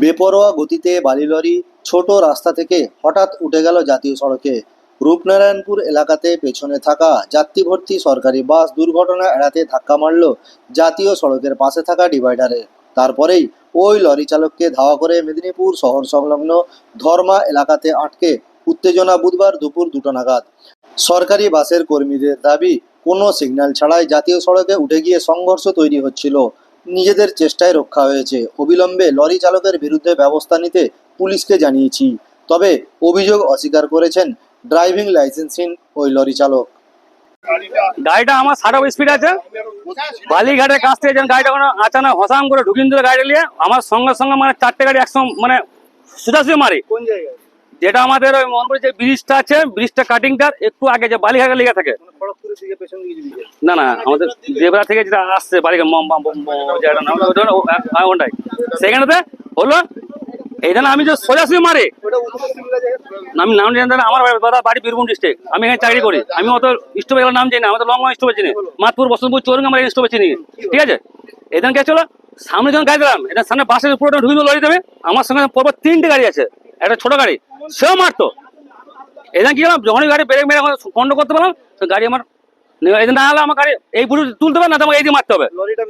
বেপরোয়া গতিতে বালি লরি ছোট রাস্তা থেকে হঠাৎ উঠে গেল জাতীয় সড়কে। রূপনারায়ণপুর এলাকাতে পেছনে থাকা যাত্রী ভর্তি সরকারি বাস দুর্ঘটনা এড়াতে ধাক্কা মারল জাতীয় সড়কের পাশে থাকা ডিভাইডারে। তারপরেই ওই লরি চালককে ধাওয়া করে মেদিনীপুর শহর সংলগ্ন ধর্মা এলাকাতে আটকে উত্তেজনা বুধবার দুপুর দুটো নাগাদ। সরকারি বাসের কর্মীদের দাবি, কোনো সিগন্যাল ছাড়াই জাতীয় সড়কে উঠে গিয়ে সংঘর্ষ তৈরি হচ্ছিল। নিজেদের চেষ্টায় রক্ষা হয়েছে। অবিলম্বে লরি চালকের বিরুদ্ধে ব্যবস্থা নিতে পুলিশকে জানিয়েছি। তবে অভিযোগ অস্বীকার করেছেন ড্রাইভিং লাইসেন্সহীন ওই লরি চালক। গাড়িটা আমার ষাট স্পিড আছে। বালিঘাটের কাছ থেকে গাড়িটা কোনো আচানক হসাম করে ঢুকিয়ে দিল গাড়ি নিয়ে, আমার সঙ্গে সঙ্গে মানে চারটে গাড়ি একসঙ্গে মানে সোজাসুজি মারি। কোন জায়গায় যেটা আমাদের ওই মোহনপুর যে ব্রিজটা আছে ব্রিজটা কাটিংটার একটু আগে যে বালিঘাটের লেগে থাকে। মানে না না আমাদের জেবরা থেকে যেটা আসছে বালিঘাট ওটা হলো ও- ওটাই। সেখানেতে হলো এই জন্য আমি যে সোজাসুজি মারি আমি নাম জানি না আমার বাড়ি- দাদা বাড়ি বীরভূম ডিস্ট্রিক্ট আমি এখানে চাকরি করি। আমি অত স্টপে নাম জানি না আমাদের লং লং স্টপে চিনি। মাতপুর বসন্তপুর চৌরঙ্গ আমার স্টপে চিনি। ঠিক আছে? এখানে কে চলো সামনে যখন গাড়ি দিলাম এটা সামনে বাসের পুরোটা ঢুকে লরি দেবে আমার সঙ্গে পরপর তিনটে গাড়ি আছে। একটা ছোট গাড়ি সেও মারতো। এখানে কি করলাম যখনই গাড়ি ব্রেক মেরে কন্ড করতে পারলাম তো গাড়ি আমার এদের না হলে আমার গাড়ি এই পুরো তুলতে হবে না তো আমাকে এই দিয়ে মারতে হবে। লরিটা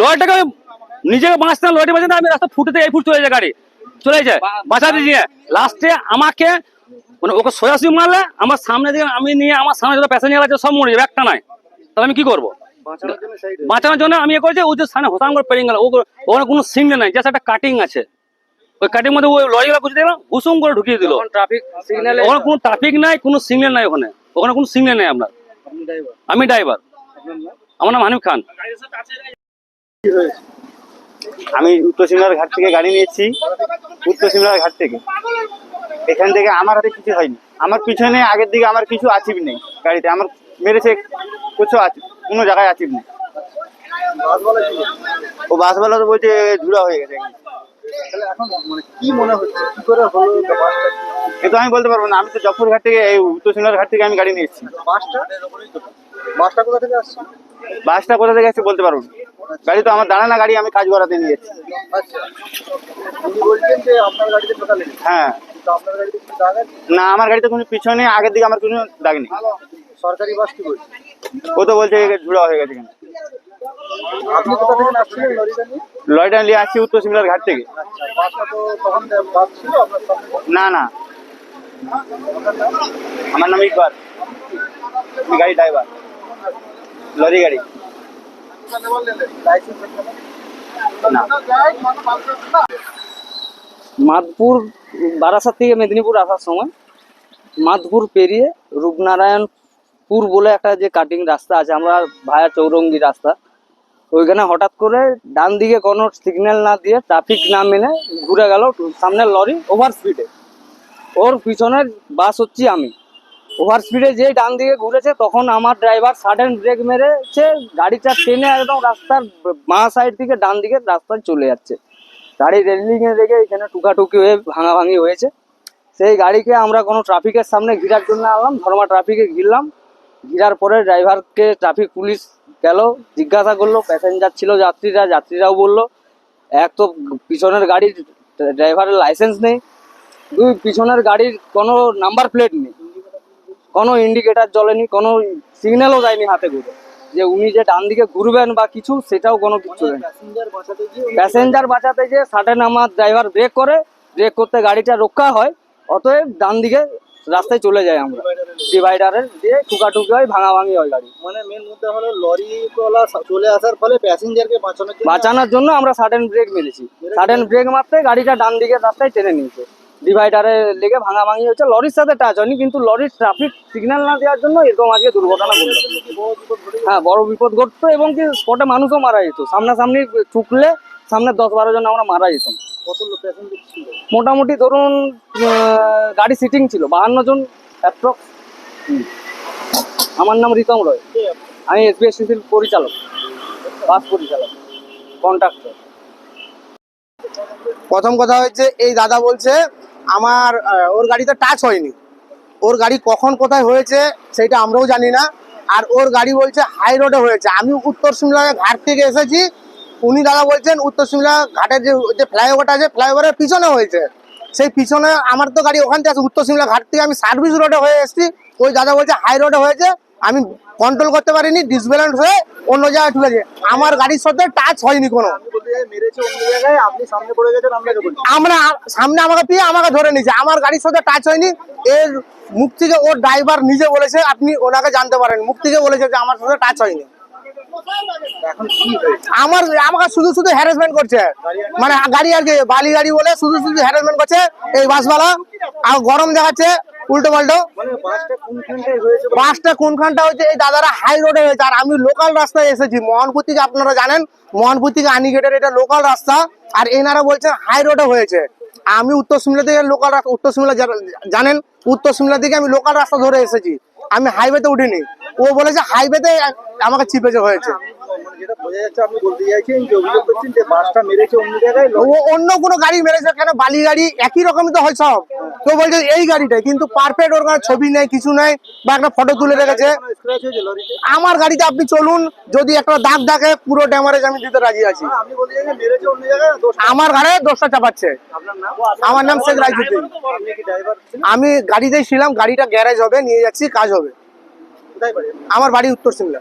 লরিটাকে নিজেকে বাঁচতে না লরি বাঁচতে না, আমি রাস্তা ফুটেতে এই ফুট চলে যায় গাড়ি। চলে যায় বাঁচাতে দিয়ে লাস্টে আমাকে মানে ওকে সোজাসুজি মারলে আমার সামনে দিয়ে আমি নিয়ে আমার সামনে যত প্যাসেঞ্জার আছে সব মরে যাবে একটা নাই। তাহলে আমি কি করব? বাঁচানোর জন্য আমি এ করেছি ওদের সামনে হতাম করে পেরিয়ে গেল ওখানে কোনো সিগন্যাল নাই জাস্ট একটা কাটিং আছে। ওই কাটিং মধ্যে ওই লরিগুলো বুঝে দিলাম হুসুম করে ঢুকিয়ে দিল। ট্রাফিক সিগন্যাল ওখানে কোনো ট্রাফিক নাই কোনো সিগন্যাল নাই ওখানে। ওখানে কোনো সিগন্যাল নেই আপনার। আমি ড্রাইভার আমার নাম হানিফ খান। আমি উত্তর সিমলার ঘাট থেকে গাড়ি নিয়েছি উত্তর সিমলার ঘাট থেকে। এখান থেকে আমার হাতে কিছু হয়নি। আমার পিছনে আগের দিকে আমার কিছু আচিব নেই গাড়িতে। আমার মেরেছে কিছু আছে কোনো জায়গায় আচিব নেই। ও বাসওয়ালা তো বলছে ঝুড়া হয়ে গেছে। তাহলে এখন মানে কি মনে হচ্ছে? কি করে হলো? বাসটা কিন্তু আমি বলতে পারব না। আমি তো জফর ঘাট থেকে এই উত্তর সিমলার ঘাট থেকে আমি গাড়ি নিয়েছি বাসটা? বাসটা কোথা থেকে আসছে? বাসটা কোথা থেকে আসছে বলতে পারব না। গাড়ি তো আমার দাঁড়ানা গাড়ি আমি কাজ করাতে নিয়েছি আচ্ছা। হ্যাঁ। না আমার গাড়িতে কোনো পিছনে আগের দিকে আমার কোনো দাগ নেই। সরকারি বাস কি বলছে? ও তো বলছে ঝুড়া হয়ে গেছে কেন আপনি কোথা থেকে আসছিলেন উত্তর সিমলার ঘাট থেকে। না না। আমার নাম ইকবাল। আমি গাড়ি ড্রাইভার লরি গাড়ি। মাধপুর বারাসাত থেকে মেদিনীপুর আসার সময় মাধপুর পেরিয়ে রূপনারায়ণপুর বলে একটা যে কাটিং রাস্তা আছে, আমরা ভায়া চৌরঙ্গি রাস্তা। ওইখানে হঠাৎ করে ডান দিকে কোনো সিগন্যাল না দিয়ে ট্রাফিক না মেনে ঘুরে গেল সামনের লরি ওভার স্পিডে ওর পিছনের বাস হচ্ছি আমি। ওভার স্পিডে যে ডান দিকে ঘুরেছে, তখন আমার ড্রাইভার সাডেন ব্রেক মেরেছে, গাড়িটা টেনে একদম রাস্তার বাঁ সাইড থেকে ডান দিকে রাস্তায় চলে যাচ্ছে। গাড়ি রেলিংয়ে রেখে এখানে টুকাটুকি হয়ে ভাঙাভাঙি হয়েছে। সেই গাড়িকে আমরা কোনো ট্রাফিকের সামনে ঘিরার জন্য আনলাম, ধর্মা ট্রাফিকে ঘিরলাম। ঘিরার পরে ড্রাইভারকে ট্রাফিক পুলিশ গেল, জিজ্ঞাসা করল প্যাসেঞ্জার ছিল যাত্রীরা, যাত্রীরাও বলল, এক তো পিছনের গাড়ির ড্রাইভারের লাইসেন্স নেই, দুই পিছনের গাড়ির কোনো নাম্বার প্লেট নেই, কোনো ইন্ডিকেটার জ্বলেনি কোনো সিগন্যালও দেয়নি হাতে ঘুরে। যে উনি যে ডান দিকে ঘুরবেন বা কিছু, সেটাও কোনো কিছু নেই। প্যাসেঞ্জার বাঁচাতে যে সাডেন আমার ড্রাইভার ব্রেক করে ব্রেক করতে গাড়িটা রক্ষা হয়, অতএব ডান দিকে রাস্তায় চলে যায় আমরা। ডিভাইডারের দিয়ে টুকাটুকি হয় ভাঙাভাঙি হয় গাড়ি। মানে মেন মুদ্রা হলো লরি তোলা চলে আসার ফলে প্যাসেঞ্জারকে বাঁচানোর জন্য বাঁচানোর জন্য আমরা সাডেন ব্রেক মেরেছি। সাডেন ব্রেক মারতে গাড়িটা ডান দিকের রাস্তায় টেনে নিয়েছে। ডিভাইডারে লেগে ভাঙাভাঙি হচ্ছে লরির সাথে টাচ হয়নি কিন্তু লরির ট্রাফিক সিগন্যাল না দেওয়ার জন্য এরকম আজকে দুর্ঘটনা ঘটলো। হ্যাঁ বড় বিপদ ঘটতো এবং কি স্পটে মানুষও মারা যেত। সামনাসামনি ঠুকলে সামনে দশ বারো জন আমরা মারা যেতাম। মোটামুটি ধরুন গাড়ি সিটিং ছিল বাহান্ন জন অ্যাপ্রক্স আমার নাম রিতম রয়? আমি এসবিএসসিসির পরিচালক বাস পরিচালক কন্ট্রাক্টর প্রথম কথা হচ্ছে এই দাদা বলছে আমার ওর গাড়িতে টাচ হয়নি। ওর গাড়ি কখন কোথায় হয়েছে সেটা আমরাও জানি না। আর ওর গাড়ি বলছে হাই রোডে হয়েছে। আমি উত্তর সিমলা ঘাট থেকে এসেছি। উনি দাদা বলছেন উত্তর সিমলা ঘাটের যে যে ফ্লাইওভারটা আছে ফ্লাইওভারের পিছনে হয়েছে। সেই পিছনে আমার তো গাড়ি ওখান থেকে আছে উত্তর সিমলা ঘাট থেকে আমি সার্ভিস রোডে হয়ে এসেছি। ওই দাদা বলছে হাই রোডে হয়েছে আমি কন্ট্রোল করতে পারিনি ডিসব্যালেন্স হয়ে অন্য জায়গায় ঠুকেছে আমার গাড়ির সাথে টাচ হয়নি কোনো। আমরা সামনে আমাকে পেয়ে আমাকে ধরে নিয়েছে আমার গাড়ির সাথে টাচ হয়নি। এর মুখ থেকে ওর ড্রাইভার নিজে বলেছে আপনি ওনাকে জানতে পারেন। মুখ থেকে বলেছে যে আমার সাথে টাচ হয়নি। আমার, আমাকে শুধু শুধু হ্যারাসমেন্ট করছে। মানে গাড়ি আর কি, বালি গাড়ি বলে শুধু শুধু হ্যারাসমেন্ট করছে এই বাসওয়ালা। আর গরম দেখাচ্ছে উল্টো পাল্টো বাসটা কোনখানটা হয়েছে, এই দাদারা হাই রোডে হয়েছে। আর আমি লোকাল রাস্তায় এসেছি। মোহনপুর থেকে আপনারা জানেন মোহনপুর থেকে আনিগেটের এটা লোকাল রাস্তা। আর এনারা বলছেন হাই রোডে হয়েছে। আমি উত্তর সিমলা থেকে লোকাল রাস্তা উত্তর সিমলা জানেন, উত্তর সিমলা থেকে আমি লোকাল রাস্তা ধরে এসেছি। আমি হাইওয়েতে উঠিনি। ও বলেছে হাইওয়েতে আমাকে চিপেছে হয়েছে। ও অন্য কোনো গাড়ি মেরেছে, কেন বালি গাড়ি? একই রকমই তো হয় সব। তো বলছে এই গাড়িটাই, কিন্তু পারফেক্ট ওর কোনো ছবি নেই, কিছু নেই, বা একটা ফটো তুলে রেখেছে। আমার গাড়িতে আপনি চলুন, যদি একটা দাগ দাগে পুরো ড্যামারেজ আমি দিতে রাজি আছি। আমার ঘরে দোষটা চাপাচ্ছে। আমার নাম শেখ রাইজুদ্দিন আমি গাড়িতেই ছিলাম, গাড়িটা গ্যারেজ হবে, নিয়ে যাচ্ছি, কাজ হবে। আমার বাড়ি উত্তর সিমলা।